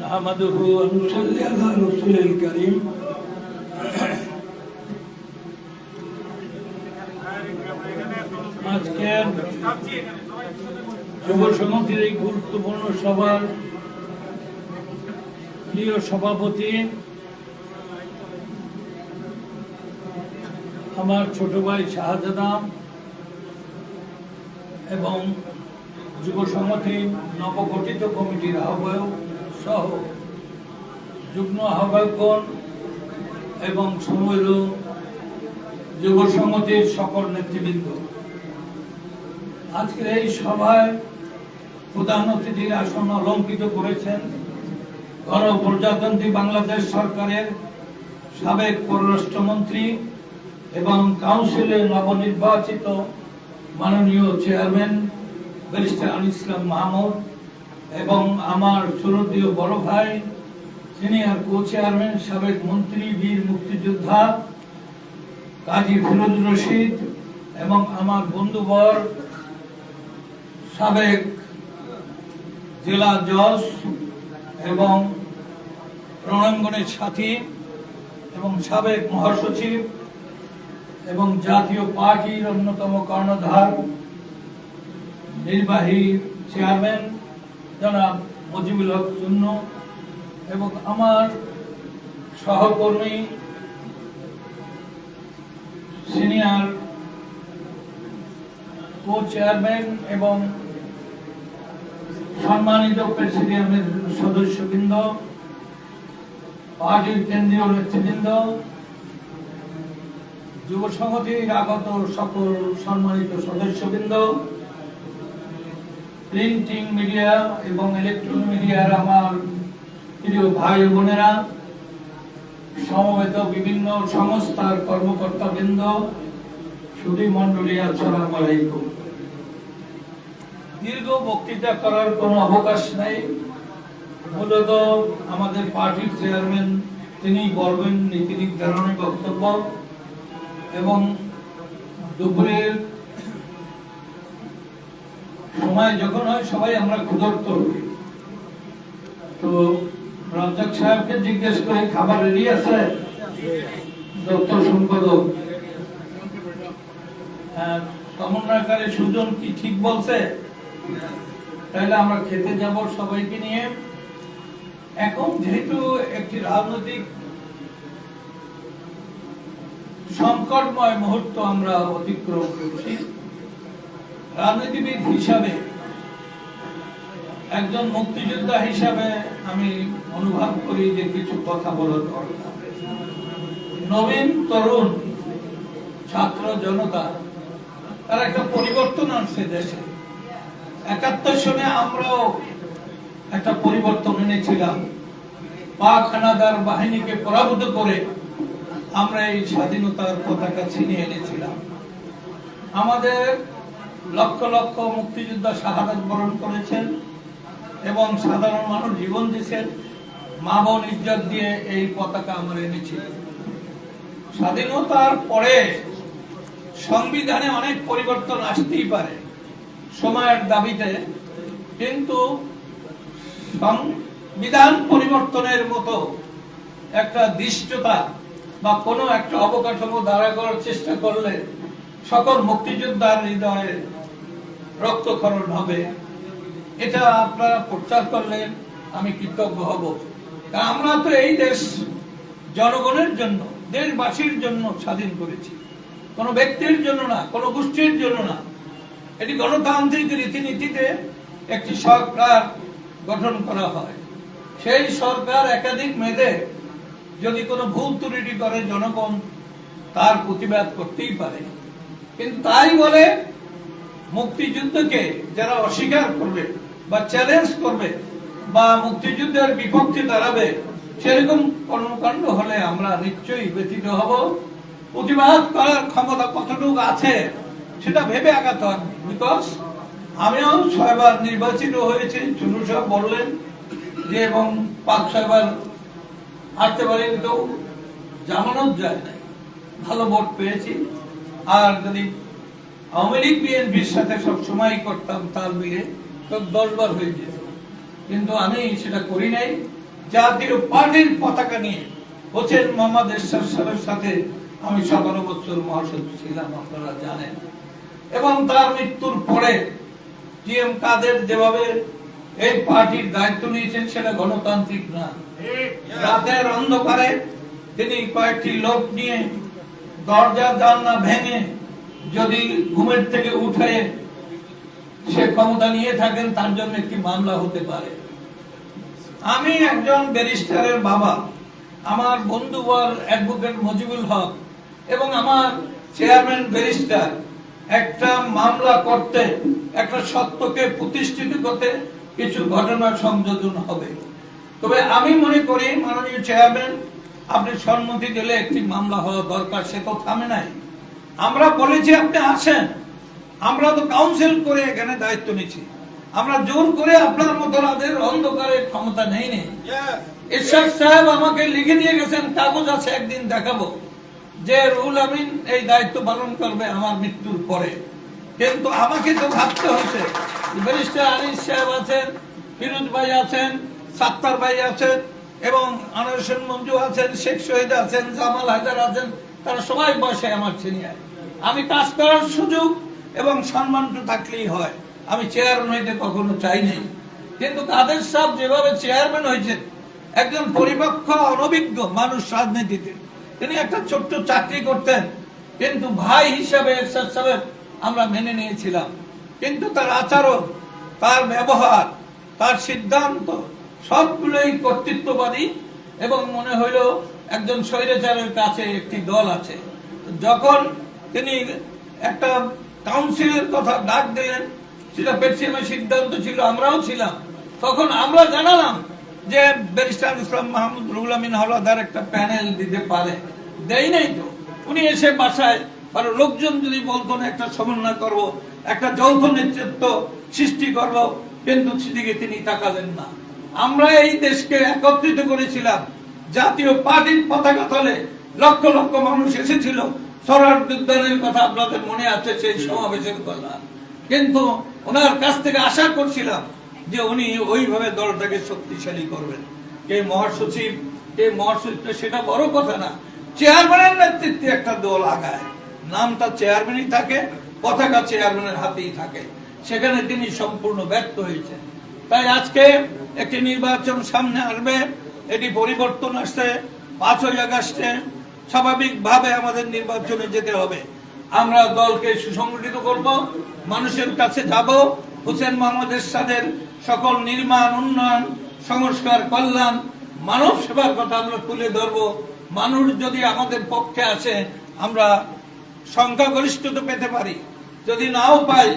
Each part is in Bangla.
نحمده ونصلي على رسول الكريم আজকের যুব সমিতির এই গুরুত্বপূর্ণ সভার প্রিয় সভাপতি আমার ছোট ভাই শাহজাদাম এবং যুব সংগঠন নবগঠিত কমিটির আহ্বায়ক সহ যুগ্ম আহ্বায়কগণ এবং সময়ের যুব সংগঠির সকল নেতৃবৃন্দ, আজকের এই সভায় প্রধান অতিথির আসন অলঙ্কিত করেছেন গণপ্রজাতন্ত্রী বাংলাদেশ সরকারের সাবেক পররাষ্ট্রমন্ত্রী এবং কাউন্সিলের নবনির্বাচিত মাননীয় চেয়ারম্যান ব্যারিস্টার আল ইসলাম মাহমুদ এবং আমার সুরদীয় বড় ভাই, সিনিয়র কো চেয়ারম্যান সাবেক মন্ত্রী, বীর মুক্তিযোদ্ধা কাজী ফিরোজ রশিদ এবং আমার বন্ধুবর সাবেক জেলা জজ এবং রণাঙ্গনের সাথী এবং সাবেক মহাসচিব এবং জাতীয় পার্টির অন্যতম কর্ণধার, নির্বাহী চেয়ারম্যান জনাব মজিবুল হক চূন্য এবং আমার সহকর্মী সিনিয়র কো চেয়ারম্যান এবং সম্মানিত প্রেসিডিয়ামের সদস্যবৃন্দ, পার্টির কেন্দ্রীয় নেতৃবৃন্দ যুব সংগঠির আগত সকল সম্মানিত সদস্যবৃন্দ প্রিন্টিং মিডিয়া এবং ইলেকট্রনিক মিডিয়ার আমার প্রিয় ভাই বোনেরা, সমবেত বিভিন্ন সংস্থার কর্মকর্তা বৃন্দ সুধী মন্ডলী আসসালাম আলাইকুম। দীর্ঘ বক্তৃতা করার কোনো অবকাশ নেই। মূলত আমাদের পার্টির চেয়ারম্যান, তিনি বলবেন, নীতি নির্ধারণী বক্তব্য এবং দুপুরের সময় যখন হয় সবাই আমরা ক্ষুধার্ত তো রাজ্জাক সাহেবকে জিজ্ঞেস করে খাবার রেডি আছে? সম্পাদক হ্যাঁ, সমন্বয়কারী সুজন কি ঠিক বলছে? তাহলে আমরা খেতে যাব সবাইকে নিয়ে। এখন যেহেতু একটি রাজনৈতিক সংকটময় মুহূর্ত আমরা অতিক্রম করছি রাজনীতিবিদ হিসাবে, একজন মুক্তিযোদ্ধা হিসাবে আমি অনুভব করি যে কিছু কথা বলার দরকার। নবীন তরুণ ছাত্র জনতা, তার একটা পরিবর্তন আনছে দেশে। একাত্তর সনে আমরাও একটা পরিবর্তন এনেছিলাম। পাক হানাদার বাহিনীকে পরাভূত করে আমরা এই স্বাধীনতার পতাকা ছিনিয়ে এনেছিলাম। আমাদের লক্ষ লক্ষ মুক্তিযোদ্ধা শাহাদাত বরণ করেছেন এবং সাধারণ মানুষ জীবন দিয়েছেন। মা বোন ইজ্জত দিয়ে এই পতাকা আমরা এনেছি। স্বাধীনতার পরে সংবিধানে অনেক পরিবর্তন আসতেই পারে সময়ের দাবিতে, কিন্তু সংবিধান পরিবর্তনের মতো একটা দৃষ্টতা বা কোনো একটা অবকাঠামো দাঁড়া করার চেষ্টা করলে সকল মুক্তিযোদ্ধার হৃদয়ে রক্তক্ষরণ হবে। এটা আপনারা প্রচার করলেন, আমি কৃতজ্ঞ হব। আমরা তো এই দেশ জনগণের জন্য, দেশবাসীর জন্য স্বাধীন করেছি। কোনো ব্যক্তির জন্য না, কোনো গোষ্ঠীর জন্য না। এটি গণতান্ত্রিক রীতিনীতিতে একটি সরকার গঠন করা হয়। সেই সরকার একাধিক মেয়েদের যদি কোনো ভুল ত্রুটি করে জনগণ, তার প্রতিবাদ করতেই পারে। কিন্তু তাই বলে মুক্তিযুদ্ধকে যারা অস্বীকার করবে বা চ্যালেঞ্জ করবে বা মুক্তিযুদ্ধের বিপক্ষে দাঁড়াবে, সেরকম কর্মকাণ্ড হলে আমরা নিশ্চয়ই ব্যথিত হব। প্রতিবাদ করার ক্ষমতা কতটুকু আছে, সেটা ভেবে আঘাত হবে বিকজ আমিও ছয়বার নির্বাচিত হয়েছি, চুনু সাহেব বললেন যে, এবং পাঁচ ছয়বার হারতে পারিনি তো জামানত যায় নাই। ভালো ভোট পেয়েছি। আর যদি আওয়ামী লীগ, বিএনপির সাথে সব সময় করতাম তাল মিলে, তো দশ বার হয়ে যেত। কিন্তু আমি সেটা করি নাই। জাতীয় পার্টির পতাকা নিয়ে হোসেন মোহাম্মদ এরশাদ সাহেবের সাথে আমি সতেরো বছর মহাসচিব ছিলাম, আপনারা জানেন। এবং তার মৃত্যুর পরে জি এম কাদের যেভাবে এই পার্টির দায়িত্ব নিয়েছেন সেটা গণতান্ত্রিক না। রাতের অন্ধকারে তিনি কয়েকটি লোক নিয়ে দরজা জানলা ভেঙে যদি ঘুমের থেকে উঠে সে ক্ষমতা নিয়ে থাকেন, তার জন্য একটি মামলা হতে পারে। আমি একজন ব্যারিস্টারের বাবা। আমার বন্ধু বর অ্যাডভোকেট মজিবুল হক এবং আমার চেয়ারম্যান ব্যারিস্টার একটা মামলা করতে, একটা সত্যকে প্রতিষ্ঠিত করতে কিছু ঘটনা সংযোজন হবে। তবে আমি মনে করি, মাননীয় চেয়ারম্যান আপনি সম্মতি দিলে একটি মামলা হওয়া দরকার সে তো থামে নাই। আমরা বলেছি আপনি আসেন। আমরা তো কাউন্সিল করে এখানে দায়িত্ব নিচ্ছি। আমরা জোর করে আপনার মতো রাদের অন্ধকারে ক্ষমতা নেই নেই ঈশ্বর সাহেব আমাকে লিখে দিয়ে গেছেন কাগজ আছে একদিন দেখাবো। যে রুল আমিন এই দায়িত্ব পালন করবে আমার মৃত্যুর পরে। কিন্তু আমাকে তো ভাবতে হচ্ছে ব্যারিস্টার আনিস সাহেব আছেন ফিরোজ ভাই আছেন সাত্তার ভাই আছেন এবং আনোয়ার হোসেন মঞ্জু আছেন, শেখ শহীদ আছেন, জামাল হায়দার আছেন, তারা সবাই বসে আমার সিনিয়র। আমি কাজ করার সুযোগ এবং সম্মানটা থাকলেই হয়। আমি চেয়ারম্যান হইতে কখনো চাইনি কিন্তু কাদের সাহেব যেভাবে চেয়ারম্যান হয়েছেন একজন পরিপক্ষ অনভিজ্ঞ মানুষ রাজনীতিতে, তিনি একটা ছোট্ট চাকরি করতেন, কিন্তু ভাই হিসাবে এরশাদ সাহেব আমরা মেনে নিয়েছিলাম। কিন্তু তার আচরণ, তার ব্যবহার, তার সিদ্ধান্ত সবগুলোই কর্তৃত্ববাদী এবং মনে হইল একজন স্বৈরাচারের কাছে একটি দল আছে। যখন তিনি একটা কাউন্সিলের কথা ডাক দিলেন, সেটা পেটসিএমের সিদ্ধান্ত ছিল, আমরাও ছিলাম। তখন আমরা জানালাম যে ব্যারিস্টার ইসলাম মাহমুদ রুহুল আমিন একটা প্যানেল দিতে পারে। দেয় নাই তো। উনি এসে বাসায় আর লোকজন যদি বলতো না একটা সমন্বয় করব, একটা যৌথ নেতৃত্ব সৃষ্টি করব, কিন্তু সেদিকে তিনি তাকালেন না। আমরা এই দেশকে একত্রিত করেছিলাম। জাতীয় পার্টির পতাকা তলে লক্ষ লক্ষ মানুষ এসেছিল। সরার উদ্যানের কথা আপনাদের মনে আছে, সেই সমাবেশের কথা। কিন্তু ওনার কাছ থেকে আশা করছিলাম যে উনি ওইভাবে দলটাকে শক্তিশালী করবেন। কে মহাসচিব কে মহাসচিব, সেটা বড় কথা না। চেয়ারম্যানের নেতৃত্বে একটা দল আগায়। নামটা চেয়ারম্যানই থাকে, পতাকা চেয়ারম্যানের হাতেই থাকে। সেখানে তিনি সম্পূর্ণ ব্যর্থ হয়েছেন। তাই আজকে একটি নির্বাচন সামনে আসবে, এটি পরিবর্তন আসছে, পাঁচই আগস্টে স্বাভাবিকভাবে আমাদের নির্বাচনে যেতে হবে। আমরা দলকে সুসংগঠিত করব, মানুষের কাছে যাব, হোসেন মোহাম্মদ এরশাদের সকল নির্মাণ, উন্নয়ন, সংস্কার, কল্যাণ, মানব সেবার কথা আমরা তুলে ধরব। মানুষ যদি আমাদের পক্ষে আসে, আমরা সংখ্যাগরিষ্ঠতা পেতে পারি। যদি নাও পাই,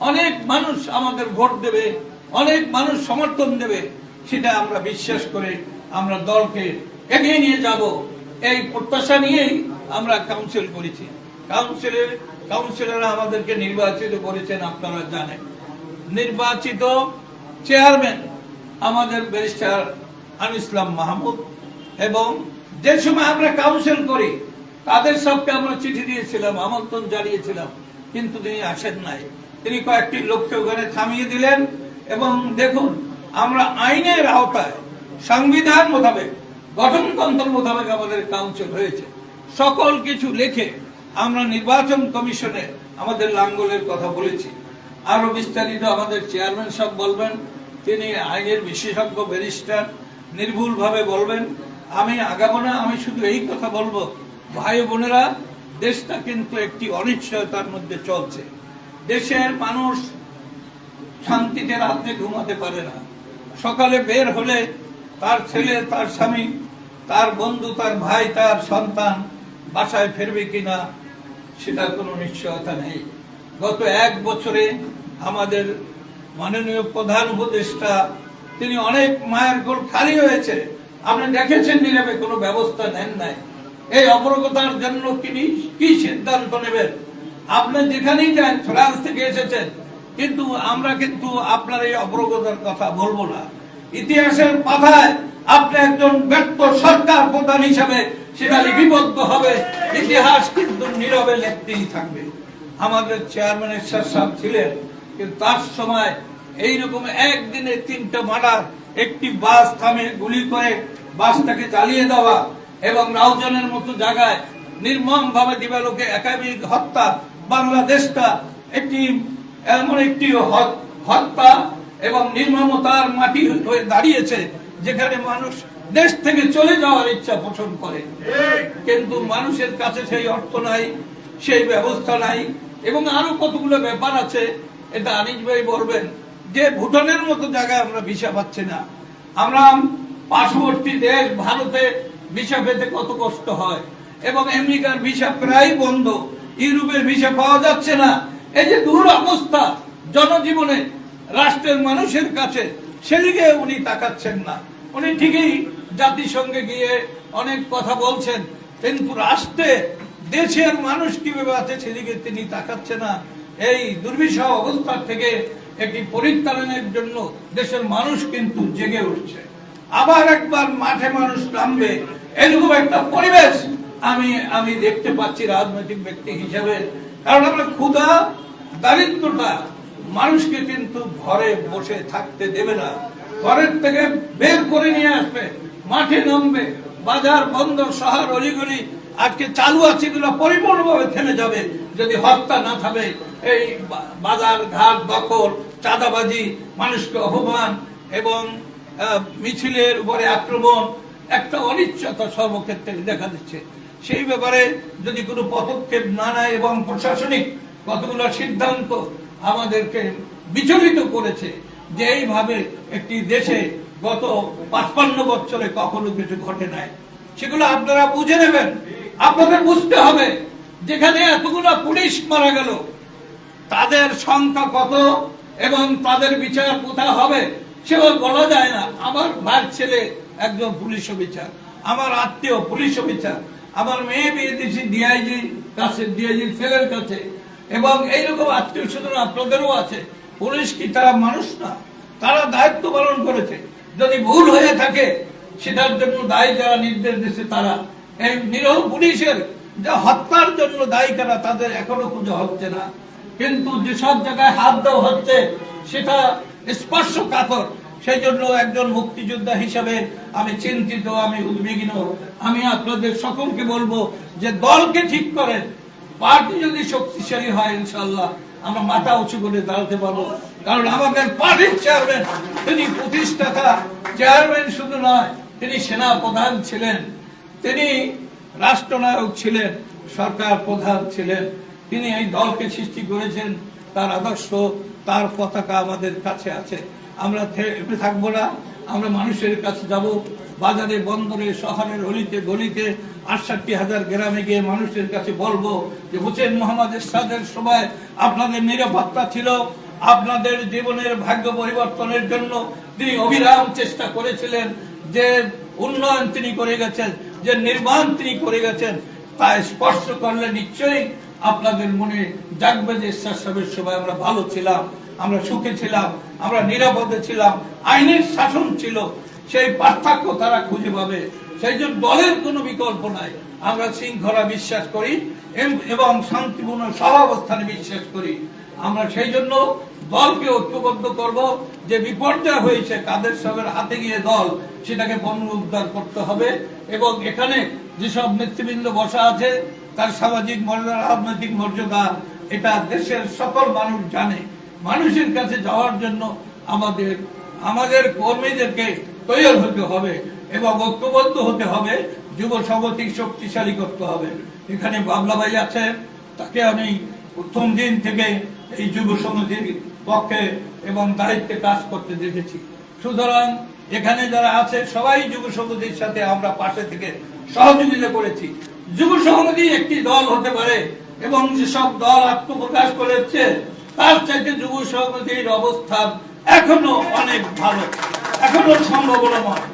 অনেক মানুষ আমাদের ভোট দেবে। অনেক মানুষ সমর্থন দেবে, সেটা আমরা বিশ্বাস করে আমরা দলকে এগিয়ে নিয়ে যাব। এই প্রত্যাশা নিয়েই আমরা কাউন্সিল করেছি। কাউন্সিলের কাউন্সিলররা আমাদেরকে নির্বাচিত করেছেন, আপনারা জানেন। নির্বাচিত চেয়ারম্যান আমাদের ব্যারিস্টার আন ইসলাম মাহমুদ এবং যে সময় আমরা কাউন্সিল করি, তাদের সবকে আমরা চিঠি দিয়েছিলাম, আমন্ত্রণ জানিয়েছিলাম, কিন্তু তিনি আসেন নাই। তিনি কয়েকটি লোককে ওখানে থামিয়ে দিলেন। এবং দেখুন, আমরা আইনের আওতায় সংবিধান মোতাবেক, গঠনতন্ত্র মোতাবেক আমাদের কাউন্সিল হয়েছে। সকল কিছু লিখে আমরা নির্বাচন কমিশনে আমাদের লাঙ্গলের কথা বলেছি। আরও বিস্তারিত আমাদের চেয়ারম্যান সব বলবেন, তিনি আইনের বিশেষজ্ঞ ব্যারিস্টার নির্ভুল ভাবে বলবেন। আমি আগাবো না, আমি শুধু এই কথা বলব, ভাই বোনেরা, দেশটা কিন্তু একটি অনিশ্চয়তার মধ্যে চলছে। দেশের মানুষ শান্তিতে রাত্রে ঘুমাতে পারে না। সকালে বের হলে তার ছেলে, তার স্বামী, তার বন্ধু, তার ভাই, তার সন্তান বাসায় ফিরবে কিনা সেটা কোনো নিশ্চয়তা নেই। গত এক বছরে আমাদের মাননীয় প্রধান উপদেষ্টা, তিনি অনেক মায়ের গোল খালি হয়েছে। আপনি দেখেছেন নীরবে কোনো ব্যবস্থা নেন নাই। এই অপরগতার জন্য তিনি কি সিদ্ধান্ত নেবেন? আপনি যেখানেই যান, ফ্রান্স থেকে এসেছেন। কিন্তু আমরা কিন্তু আপনার এই অগ্রগতার কথা বলব না। ইতিহাসের পাতায় আপনি একজন ব্যর্থ সরকার প্রধান হিসাবে সেটা লিপিবদ্ধ হবে। ইতিহাস কিন্তু নীরবে লিখতেই থাকবে। আমাদের চেয়ারম্যান এরশাদ সাহেব ছিলেন, কিন্তু তার সময় এইরকম একদিনে তিনটা মার্ডার, একটি বাস থামে গুলি করে বাসটাকে চালিয়ে দেওয়া এবং রাউজানের মতো জায়গায় নির্মম ভাবে দিবালোকে একাধিক হত্যা, বাংলাদেশটা একটি এমন একটি হত্যা এবং নির্মমতার মাটি হয়ে দাঁড়িয়েছে যেখানে মানুষ দেশ থেকে চলে যাওয়ার ইচ্ছা পোষণ করে। কিন্তু মানুষের কাছে সেই অর্থ নাই সেই ব্যবস্থা নাই এবং আরও কতগুলো ব্যাপার আছে এটা আনিস ভাই বলবেন যে ভুটানের মতো জায়গায় আমরা ভিসা পাচ্ছি না। আমরা পার্শ্ববর্তী দেশ ভারতে ভিসা পেতে কত কষ্ট হয়। এবং আমেরিকার ভিসা প্রায় বন্ধ ইউরোপের ভিসা পাওয়া যাচ্ছে না। এই যে দূর অবস্থা জনজীবনে রাষ্ট্রের মানুষের কাছে, সেদিকে উনি তাকাচ্ছেন না। উনি ঠিকই জাতিসংঘে গিয়ে অনেক কথা বলছেন, কিন্তু রাষ্ট্রে দেশের মানুষ কীভাবে আছে সেদিকে তিনি তাকাচ্ছে না। এই দুর্বিষহ অবস্থা থেকে একটি পরিত্রাণের জন্য দেশের মানুষ কিন্তু জেগে উঠছে। আবার একবার মাঠে মানুষ নামবে, এরকম একটা পরিবেশ আমি আমি দেখতে পাচ্ছি রাজনৈতিক ব্যক্তি হিসেবে। কারণ আমরা ক্ষুধা, দারিদ্রতা মানুষকে কিন্তু ঘরে বসে থাকতে দেবে না। ঘরের থেকে বের করে নিয়ে আসবে, মাঠে নামবে, বাজার বন্দর শহর অলিগলি, আজকে চালু আছে এগুলো পরিপূর্ণভাবে থেমে যাবে যদি হত্যা না থামে। এই বাজার ঘাট দখল, চাঁদাবাজি, মানুষকে অপমান এবং মিছিলের উপরে আক্রমণ একটা অনিশ্চয়তা সর্বক্ষেত্রে দেখা দিচ্ছে। সেই ব্যাপারে যদি কোনো পদক্ষেপ না নেয় এবং প্রশাসনিক কতগুলো সিদ্ধান্ত আমাদেরকে বিচলিত করেছে যে এইভাবে একটি দেশে গত পাঁচপান্ন বছরে কখনো কিছু ঘটে নাই, সেগুলো আপনারা বুঝে নেবেন। আপনাদের বুঝতে হবে, যেখানে এতগুলো পুলিশ মারা গেল, তাদের সংখ্যা কত এবং তাদের বিচার কোথায় হবে, সেও বলা যায় না। আমার ভাই ছেলে একজন পুলিশ অফিসার, আমার আত্মীয় পুলিশ অফিসার আমার মেয়ে বিয়ে দিয়েছি ডিআইজি কাছে ডিআইজি ছেলের কাছে। এবং এইরকম আত্মীয় স্বজন আপনাদেরও আছে। পুলিশ কি তারা মানুষ না? তারা দায়িত্ব পালন করেছে। যদি ভুল হয়ে থাকে, সেটার জন্য দায়ী যারা নির্দেশ দিচ্ছে তারা। এই নিরহ পুলিশের যা হত্যার জন্য দায়ী কারা, তাদের এখনও খুঁজে হচ্ছে না। কিন্তু যেসব জায়গায় হাত দেওয়া হচ্ছে, সেটা স্পর্শ কাতর। সেই জন্য একজন মুক্তিযোদ্ধা হিসাবে আমি চিন্তিত, আমি উদ্বিগ্ন। আমি আপনাদের সকলকে বলব যে দলকে ঠিক করেন। পার্টি যদি শক্তিশালী হয় ইনশাল্লাহ আমরা মাথা উঁচু করে দাঁড়াতে পারব। কারণ আমাদের পার্টির চেয়ারম্যান, তিনি প্রতিষ্ঠাতা। চেয়ারম্যান শুধু নয়, তিনি সেনা প্রধান ছিলেন। তিনি রাষ্ট্রনায়ক ছিলেন, সরকার প্রধান ছিলেন। তিনি এই দলকে সৃষ্টি করেছেন, তার আদর্শ, তার পতাকা আমাদের কাছে আছে। আমরা থাকব না। আমরা মানুষের কাছে যাব। বাজারে, বন্দরে, শহরের অলিতে, গলিতে আটষট্টি হাজার গ্রামে গিয়ে মানুষের কাছে বলব যে, হোসেন মোহাম্মদ এরশাদের সময় আপনাদের নিরাপত্তা ছিল। আপনাদের জীবনের ভাগ্য পরিবর্তনের জন্য তিনি অবিরাম চেষ্টা করেছিলেন যে উন্নয়ন তিনি করে গেছেন, যে নির্মাণ তিনি করে গেছেন। তা স্পর্শ করলে নিশ্চয়ই আপনাদের মনে জাগবে যে সাহেবের সময় আমরা ভালো ছিলাম, আমরা সুখে ছিলাম। আমরা নিরাপদে ছিলাম, আইনের শাসন ছিল, সেই পার্থক্য তারা খুঁজে পাবে। সেই জন্য দলের কোনো বিকল্প নাই। আমরা শৃঙ্খলা বিশ্বাস করি এবং শান্তিপূর্ণ সহাবস্থানে বিশ্বাস করি। আমরা সেই জন্য দলকে ঐক্যবদ্ধ করব। যে বিপর্যয় হয়েছে কাদের সবের হাতে গিয়ে দল, সেটাকে পুনরুদ্ধার করতে হবে। এবং এখানে যেসব নেতৃবৃন্দ বসা আছে, তার সামাজিক মর্যাদা, রাজনৈতিক মর্যাদা, এটা দেশের সকল মানুষ জানে। মানুষের কাছে যাওয়ার জন্য আমাদের আমাদের কর্মীদেরকে তৈরি হতে হবে এবং ঐক্যবদ্ধ হতে হবে, যুব সমিতি শক্তিশালী করতে হবে। এখানে বাবলা ভাই আছেন, তাকে আমি প্রথম দিন থেকে এই যুব সমিতির পক্ষে এবং দায়িত্বে কাজ করতে দেখেছি। সুতরাং এখানে যারা আছে, সবাই যুব সমিতির সাথে আমরা পাশে থেকে সহযোগিতা করেছি। যুব সমিতি একটি দল হতে পারে এবং যেসব দল আত্মপ্রকাশ করেছে তার চাইতে যুব সমিতির অবস্থান এখনও অনেক ভালো। এখনও সম্ভাবনাময়।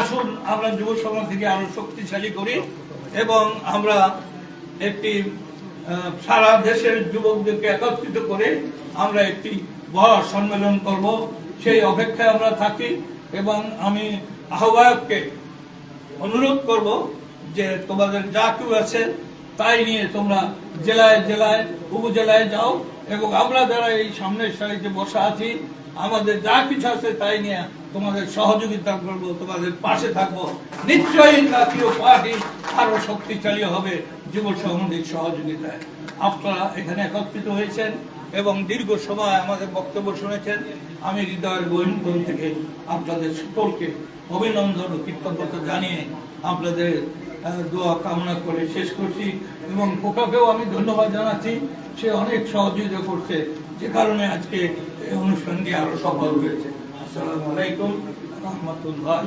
আসুন, আমরা যুব সমিতিকে আরও শক্তিশালী করি এবং আমরা একটি সারা দেশের যুবকদেরকে একত্রিত করে আমরা একটি বড় সম্মেলন করব। সেই অপেক্ষায় আমরা থাকি এবং আমি আহ্বায়ককে অনুরোধ করব যে তোমাদের যা কেউ আছে তাই নিয়ে তোমরা জেলায় জেলায়, উপজেলায় যাও। এবং আমরা যারা এই সামনের সারিতে বসা আছি, আমাদের যা কিছু আছে তাই নিয়ে তোমাদের সহযোগিতা করব, তোমাদের পাশে থাকব। নিশ্চয়ই জাতীয় পার্টি আরও শক্তিশালী হবে, যুব সঙ্গীর সহযোগিতায়। আপনারা এখানে একত্রিত হয়েছেন এবং দীর্ঘ সময় আমাদের বক্তব্য শুনেছেন। আমি হৃদয়ের গহিনগণ থেকে আপনাদের সকলকে অভিনন্দন ও কৃতজ্ঞতা জানিয়ে আপনাদের দোয়া কামনা করে শেষ করছি এবং কোকাকেও আমি ধন্যবাদ জানাচ্ছি। সে অনেক সহযোগিতা করছে। যে কারণে আজকে অনুষ্ঠানটি আরও সফল হয়েছে। আসসালামু আলাইকুম। রহমতুল্লাহ